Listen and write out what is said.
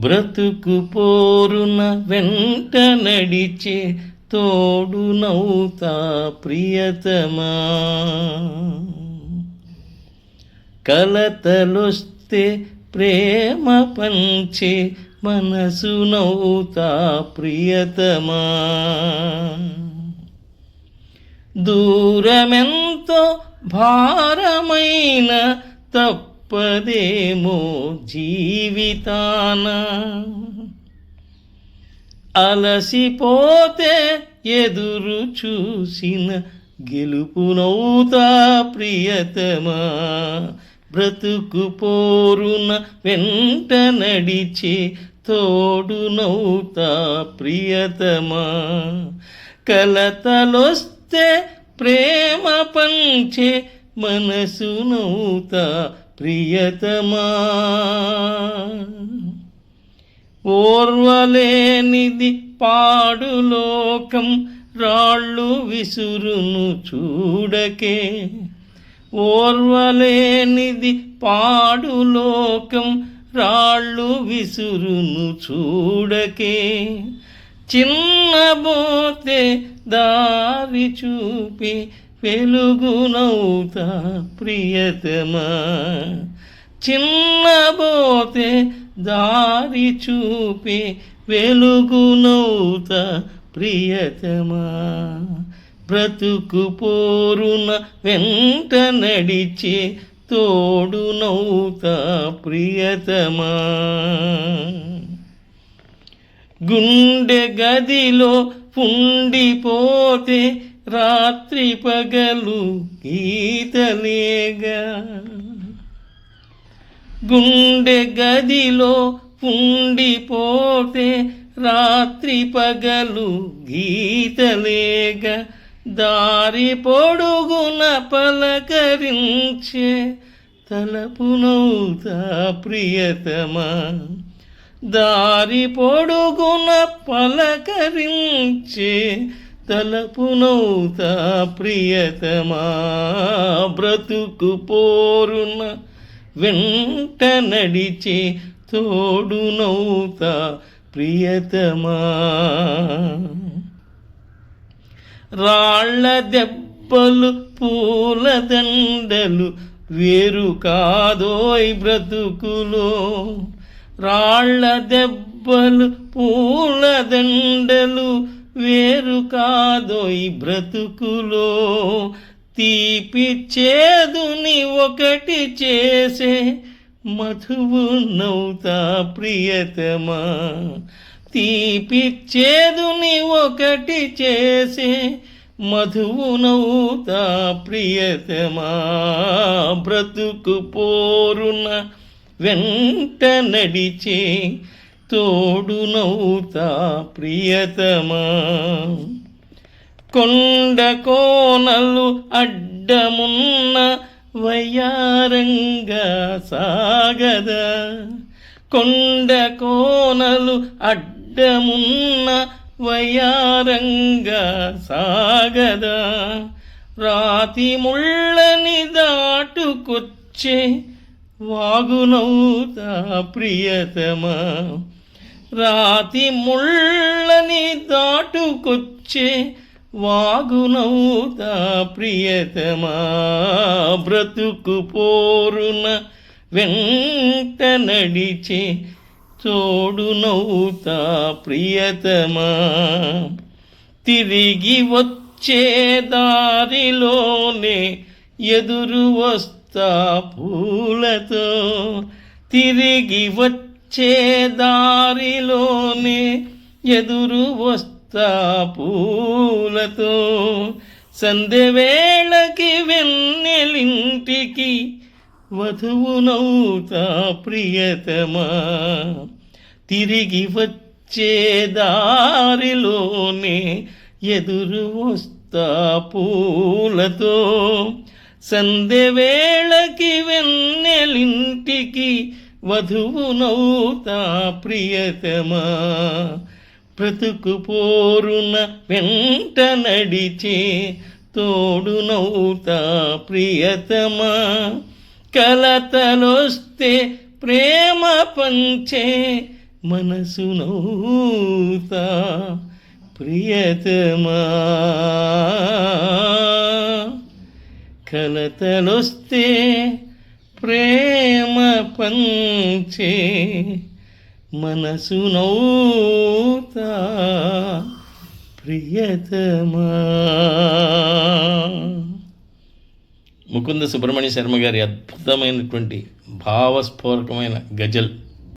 బ్రతుకు పోరున వెంట నడిచే తోడు నౌతా ప్రియతమా. కలతలొస్తే ప్రేమ పంచే మనసు నౌతా ప్రియతమా. దూరమెంతో భారమైన తప్పదేమో జీవితాన. అలసిపోతే ఎదురు చూసిన గెలుపునవుతా ప్రియతమా. బ్రతుకు పోరున వెంట నడిచే తోడునవుతా ప్రియతమా. కలతలొస్తే ప్రేమ పంచే మనసు నౌతా ప్రియతమా. ఓర్వలేనిది పాడులోకం రాళ్ళు విసురును చూడకే. ఓర్వలేనిది పాడులోకం రాళ్ళు విసురును చూడకే. చిన్నబోతే దారి చూపి వెలుగునవుతా ప్రియతమా. చిన్నబోతే దారి చూపి వెలుగునవుతా ప్రియతమా. బ్రతుకు పోరున వెంట నడిచే తోడునవుతా ప్రియతమా. గుండె గదిలో ఉండిపోతే రాత్రి పగలు గీతలేగా. గుండె గదిలో ఉండిపోతే రాత్రి పగలు గీతలేగా. దారి పొడుగున పలకరించే తలపునవుతా ప్రియతమా. దారి పొడుగున పలకరించే తలపునౌతా ప్రియతమా బ్రతుకు పోరున వెంట నడిచే తోడునవుతా ప్రియతమా. రాళ్ళ దెబ్బలు పూల దండలు వేరు కాదోయ్ బ్రతుకులో. రాళ్ళ దెబ్బలు పూల దండలు వేరు కాదోయ్ బ్రతుకులో తీపి చేదుని ఒకటి చేసే మధువు నౌతా ప్రియతమా. తీపి చేదుని ఒకటి చేసే మధువు నవ్వుతా ప్రియతమా. బ్రతుకు పోరున వెంట నడిచే తోడు ప్రియతమా. కొండ కోనలు అడ్డమున్న వయ్యారంగా సాగదా. కొండ కోనలు అడ్డమున్న వయ్యారంగా సాగదా. రాతి ముళ్ళని దాటుకొచ్చే వాగునవుతా ప్రియతమా. రాతి ముళ్ళని దాటుకొచ్చే వాగునవుతా ప్రియతమా బ్రతుకు పోరున వెంట నడిచే తోడునవుతా ప్రియతమా. తిరిగి వచ్చే దారిలోనే ఎదురు వస్తా పూలతో తిరిగి వచ్చే చేదారిలోనే ఎదురు వస్తా పూలతో. సంధ్యవేళకి వెన్నెలింటికి వధువునవుతా ప్రియతమా. తిరిగి వచ్చే దారిలోనే ఎదురు వస్తా పూలతో. సంధ్యవేళకి వెన్నెలింటికి వధువునవుతా ప్రియతమా. బ్రతుకు పోరున వెంట నడిచే తోడునవుతా ప్రియతమా. కలతలొస్తే ప్రేమ పంచే మనసునౌతా ప్రియతమా. కలతలొస్తే ప్రేమ పంచే మనసు నౌత ప్రియతమా. ముకుంద సుబ్రహ్మణ్య శర్మ గారి అద్భుతమైనటువంటి భావస్ఫోరకమైన గజల్.